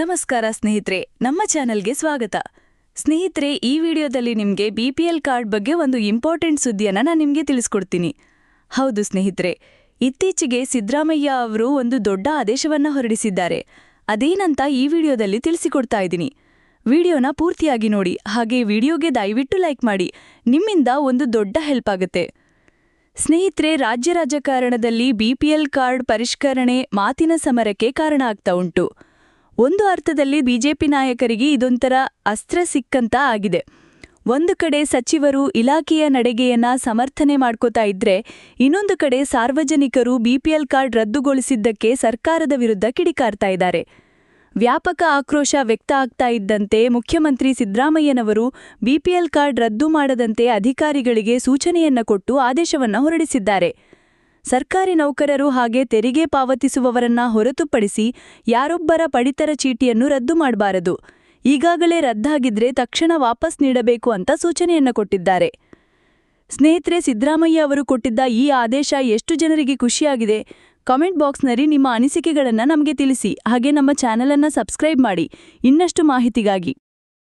ನಮಸ್ಕಾರ ಸ್ನೇಹಿತರೆ, ನಮ್ಮ ಚಾನೆಲ್ಗೆ ಸ್ವಾಗತ. ಸ್ನೇಹಿತರೆ, ಈ ವಿಡಿಯೋದಲ್ಲಿ ನಿಮಗೆ ಬಿ ಪಿ ಎಲ್ ಕಾರ್ಡ್ ಬಗ್ಗೆ ಒಂದು ಇಂಪಾರ್ಟೆಂಟ್ ಸುದ್ದಿಯನ್ನು ನಾನು ನಿಮಗೆ ತಿಳಿಸ್ಕೊಡ್ತೀನಿ. ಹೌದು ಸ್ನೇಹಿತರೆ, ಇತ್ತೀಚೆಗೆ ಸಿದ್ದರಾಮಯ್ಯ ಅವರು ಒಂದು ದೊಡ್ಡ ಆದೇಶವನ್ನು ಹೊರಡಿಸಿದ್ದಾರೆ. ಅದೇನಂತ ಈ ವಿಡಿಯೋದಲ್ಲಿ ತಿಳಿಸಿಕೊಡ್ತಾ ಇದ್ದೀನಿ. ವಿಡಿಯೋನ ಪೂರ್ತಿಯಾಗಿ ನೋಡಿ, ಹಾಗೆ ವಿಡಿಯೋಗೆ ದಯವಿಟ್ಟು ಲೈಕ್ ಮಾಡಿ, ನಿಮ್ಮಿಂದ ಒಂದು ದೊಡ್ಡ ಹೆಲ್ಪ್ ಆಗುತ್ತೆ. ಸ್ನೇಹಿತರೆ, ರಾಜ್ಯ ರಾಜಕಾರಣದಲ್ಲಿ ಬಿಪಿಎಲ್ ಕಾರ್ಡ್ ಪರಿಷ್ಕರಣೆ ಮಾತಿನ ಸಮರಕ್ಕೆ ಕಾರಣ ಆಗ್ತಾ ಉಂಟು. ಒಂದು ಅರ್ಥದಲ್ಲಿ ಬಿಜೆಪಿ ನಾಯಕರಿಗೆ ಇದೊಂಥರ ಅಸ್ತ್ರ ಸಿಕ್ಕಂತ ಆಗಿದೆ. ಒಂದು ಕಡೆ ಸಚಿವರು ಇಲಾಖೆಯ ನಡೆಗೆಯನ್ನ ಸಮರ್ಥನೆ ಮಾಡ್ಕೋತಾ ಇದ್ರೆ, ಇನ್ನೊಂದು ಕಡೆ ಸಾರ್ವಜನಿಕರು ಬಿಪಿಎಲ್ ಕಾರ್ಡ್ ರದ್ದುಗೊಳಿಸಿದ್ದಕ್ಕೆ ಸರ್ಕಾರದ ವಿರುದ್ಧ ಕಿಡಿಕಾರ್ತಾ ಇದ್ದಾರೆ. ವ್ಯಾಪಕ ಆಕ್ರೋಶ ವ್ಯಕ್ತ ಆಗ್ತಾ ಇದ್ದಂತೆ ಮುಖ್ಯಮಂತ್ರಿ ಸಿದ್ದರಾಮಯ್ಯನವರು ಬಿಪಿಎಲ್ ಕಾರ್ಡ್ ರದ್ದು ಮಾಡದಂತೆ ಅಧಿಕಾರಿಗಳಿಗೆ ಸೂಚನೆಯನ್ನ ಕೊಟ್ಟು ಆದೇಶವನ್ನ ಹೊರಡಿಸಿದ್ದಾರೆ. ಸರ್ಕಾರಿ ನೌಕರರು ಹಾಗೆ ತೆರಿಗೆ ಪಾವತಿಸುವವರನ್ನ ಹೊರತುಪಡಿಸಿ ಯಾರೊಬ್ಬರ ಪಡಿತರ ಚೀಟಿಯನ್ನು ರದ್ದು ಮಾಡಬಾರದು. ಈಗಾಗಲೇ ರದ್ದಾಗಿದ್ರೆ ತಕ್ಷಣ ವಾಪಸ್ ನೀಡಬೇಕು ಅಂತ ಸೂಚನೆಯನ್ನ ಕೊಟ್ಟಿದ್ದಾರೆ. ಸ್ನೇಹಿತರೆ, ಸಿದ್ದರಾಮಯ್ಯ ಅವರು ಕೊಟ್ಟಿದ್ದ ಈ ಆದೇಶ ಎಷ್ಟು ಜನರಿಗೆ ಖುಷಿಯಾಗಿದೆ? ಕಾಮೆಂಟ್ ಬಾಕ್ಸ್ನಲ್ಲಿ ನಿಮ್ಮ ಅನಿಸಿಕೆಗಳನ್ನು ನಮಗೆ ತಿಳಿಸಿ. ಹಾಗೆ ನಮ್ಮ ಚಾನಲನ್ನು ಸಬ್ಸ್ಕ್ರೈಬ್ ಮಾಡಿ. ಇನ್ನಷ್ಟು ಮಾಹಿತಿಗಾಗಿ.